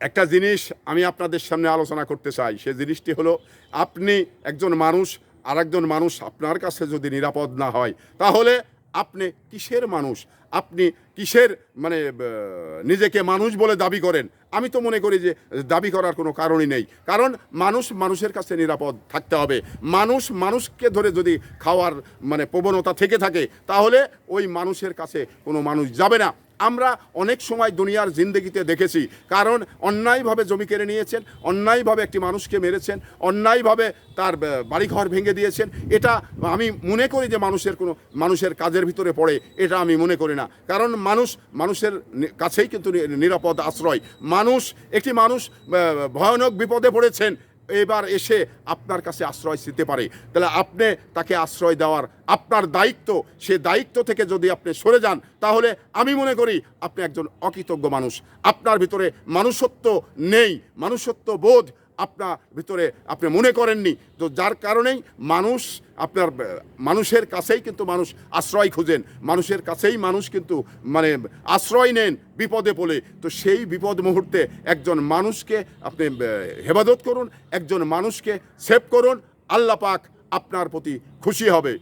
একটা জিনিস আমি আপনাদের সামনে আলোচনা করতে চাই, সে জিনিসটি হলো আপনি একজন মানুষ আর একজন মানুষ আপনার কাছে যদি নিরাপদ না হয়, তাহলে আপনি কিসের মানুষ? আপনি কিসের মানে নিজেকে মানুষ বলে দাবি করেন? আমি তো মনে করি যে দাবি করার কোনো কারণই নেই। কারণ মানুষ মানুষের কাছে নিরাপদ থাকতে হবে। মানুষ মানুষকে ধরে যদি খাওয়ার মানে প্রবণতা থেকে থাকে, তাহলে ওই মানুষের কাছে কোনো মানুষ যাবে না। আমরা অনেক সময় দুনিয়ার জিন্দগিতে দেখেছি। কারণ অন্যায়ভাবে জমি কেড়ে নিয়েছেন, অন্যায়ভাবে একটি মানুষকে মেরেছেন, অন্যায়ভাবে তার বাড়িঘর ভেঙে দিয়েছেন। এটা আমি মনে করি যে মানুষের কোনো, মানুষের কাজের ভিতরে পড়ে, এটা আমি মনে করি না। কারণ মানুষ, মানুষের কাছেই কিন্তু নিরাপদ আশ্রয়। মানুষ, একটি মানুষ ভয়ানক বিপদে পড়েছেন। এবার এসে আপনার কাছে আশ্রয় দিতে পারে। তাহলে আপনি তাকে আশ্রয় দেওয়ার আপনার দায়িত্ব, সে দায়িত্ব থেকে যদি আপনি সরে যান, তাহলে আমি মনে করি আপনি একজন অকৃতজ্ঞ মানুষ। আপনার ভিতরে মানুষত্ব নেই, মানুষত্ব বোধ আপনার ভিতরে আপনি মনে করেননি। তো যার কারণেই মানুষ আপনার, মানুষের কাছেই কিন্তু মানুষ আশ্রয় খুঁজেন। মানুষের কাছেই মানুষ কিন্তু মানে আশ্রয় নেন বিপদে পড়ে তো সেই বিপদ মুহূর্তে একজন মানুষকে আপনি হেফাজত করুন। একজন মানুষকে সেভ করুন। আল্লাহ পাক আপনার প্রতি খুশি হবে।